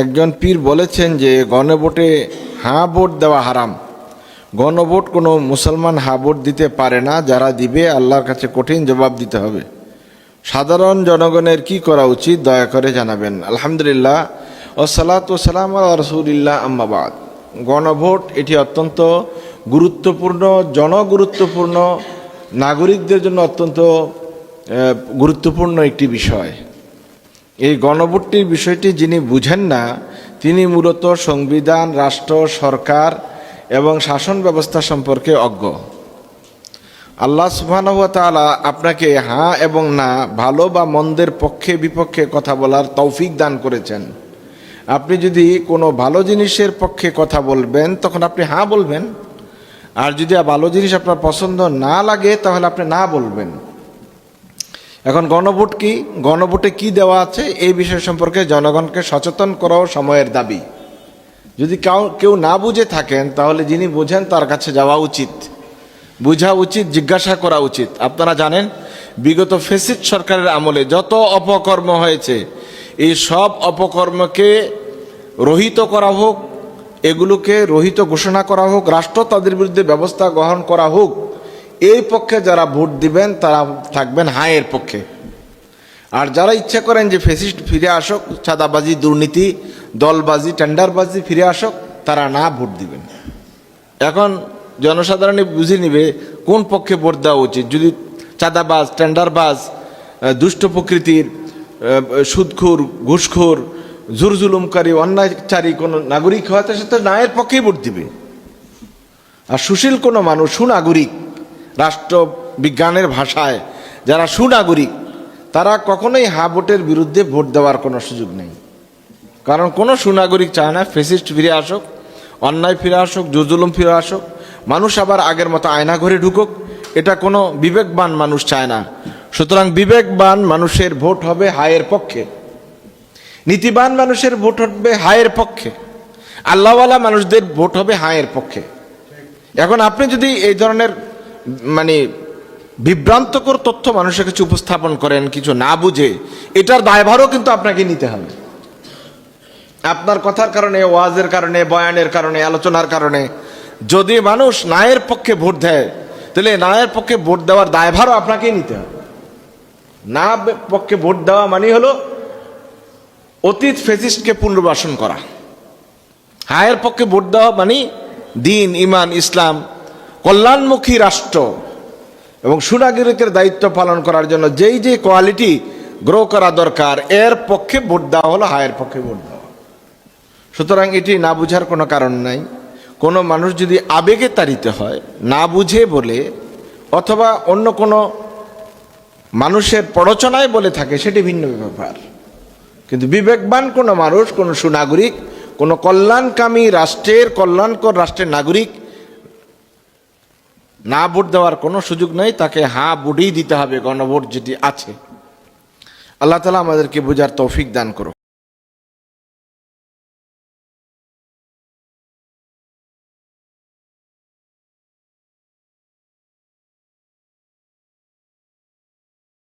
একজন পীর বলেছেন যে, গণভোটে হাঁ ভোট দেওয়া হারাম। গণভোট কোনো মুসলমান হাঁ ভোট দিতে পারে না, যারা দিবে আল্লাহর কাছে কঠিন জবাব দিতে হবে। সাধারণ জনগণের কি করা উচিত, দয়া করে জানাবেন। আলহামদুলিল্লাহ ওসালাত সালাম রসুলিল্লাহ আম্মাবাদ গণভোট, এটি অত্যন্ত গুরুত্বপূর্ণ, জনগুরুত্বপূর্ণ, নাগরিকদের জন্য অত্যন্ত গুরুত্বপূর্ণ একটি বিষয়। এই গণভোটটির বিষয়টি যিনি বুঝেন না, তিনি মূলত সংবিধান, রাষ্ট্র, সরকার এবং শাসন ব্যবস্থা সম্পর্কে অজ্ঞ। আল্লাহ সুবহানাহু ওয়া আপনাকে হ্যাঁ এবং না, ভালো বা মন্দের পক্ষে বিপক্ষে কথা বলার তৌফিক দান করেছেন। আপনি যদি কোনো ভালো জিনিসের পক্ষে কথা বলবেন, তখন আপনি হ্যাঁ বলবেন। আর যদি ভালো জিনিস আপনার পছন্দ না লাগে, তাহলে আপনি না বলবেন। এখন গণভোট কি? গণভোটে কি দেওয়া আছে? এই বিষয় সম্পর্কে জনগণকে সচেতন করাও সময়ের দাবি। যদি কাউ না বুঝে থাকেন, তাহলে যিনি বোঝেন তার কাছে যাওয়া উচিত। বোঝা উচিত, জিজ্ঞাসা করা উচিত। আপনারা জানেন, বিগত ফেসিড সরকারের আমলে যত অপকর্ম হয়েছে, এই সব অপকর্মকে রহিত করা হোক, এগুলোকে রহিত ঘোষণা করা হোক, রাষ্ট্র তাদের বিরুদ্ধে ব্যবস্থা গ্রহণ করা হোক এই পক্ষে যারা ভোট দিবেন, তারা থাকবেন হায়ের পক্ষে। আর যারা ইচ্ছা করেন যে ফেসিস্ট ফিরে আসুক, চাঁদাবাজি, দুর্নীতি, দলবাজি, টেন্ডারবাজি ফিরে আসুক, তারা না ভোট দিবেন। এখন জনসাধারণ বুঝে নিবে কোন পক্ষে ভোট দেওয়া উচিত। যদি চাঁদাবাজ, টেন্ডারবাজ দুষ্ট প্রকৃতির সুদখোর, ঘুষখোর, জুরজুলুমকারী, অন্যায়চারী কোনো নাগরিক হয় তার সাথে নায়ের পক্ষেই ভোট দিবে। আর সুশীল কোনো মানুষ, সুনাগরিক রাষ্ট্র বিজ্ঞানের ভাষায় যারা সুনাগরিক, তারা কখনোই হা ভোটের বিরুদ্ধে ভোট দেওয়ার কোনো সুযোগ নেই। কারণ কোনো সুনাগরিক চায় না ফেসিস্ট ফিরে আসুক, অন্যায় ফিরে আসুক, জুজুলুম ফিরে আসুক। মানুষ আবার আগের মতো আয়না ঘরে ঢুকুক, এটা কোনো বিবেকবান মানুষ চায় না। সুতরাং বিবেকবান মানুষের ভোট হবে হায়ের পক্ষে। নীতিবান মানুষের ভোট হবে হায়ের পক্ষে। আল্লাহওয়ালা মানুষদের ভোট হবে হায়ের পক্ষে। এখন আপনি যদি এই ধরনের মানে বিভ্রান্তকর তথ্য মানুষের কাছে উপস্থাপন করেন কিছু না বুঝে, এটার দায়ভারও কিন্তু আপনাকে নিতে হবে। আপনার কথার কারণে, ওয়াজের কারণে, বয়ানের কারণে, আলোচনার কারণে, যদি মানুষ নায়ের পক্ষে ভোট দেয়, তাহলে নায়ের পক্ষে ভোট দেওয়ার দায়ভারও আপনাকেই নিতে হবে। না পক্ষে ভোট দেওয়া মানে হলো অতীত ফেসিস্টকে পুনর্বাসন করা। হায়ের পক্ষে ভোট দেওয়া মানে দিন, ইমান, ইসলাম কল্যাণমুখী রাষ্ট্র। এবং সুনাগরিকের দায়িত্ব পালন করার জন্য যেই যে কোয়ালিটি গ্রো করা দরকার, এর পক্ষে ভোট দেওয়া হলো, হায়ের পক্ষে ভোট দেওয়া সুতরাং এটি না বুঝার কোনো কারণ নাই। কোনো মানুষ যদি আবেগে তাড়িত হয়, না বুঝে বলে, অথবা অন্য কোনো মানুষের প্ররোচনায় বলে থাকে, সেটি ভিন্ন ব্যাপার। কিন্তু বিবেকবান কোনো মানুষ, কোনো সুনাগরিক, কোনো কল্যাণকামী রাষ্ট্রের কল্যাণকর রাষ্ট্রের নাগরিক না ভোট দেওয়ার কোনো সুযোগ নেই, তাকে হা বুড়েই দিতে হবে গণভোট যেটি আছে। আল্লাহ তালা আমাদেরকে বোঝার তৌফিক দান করো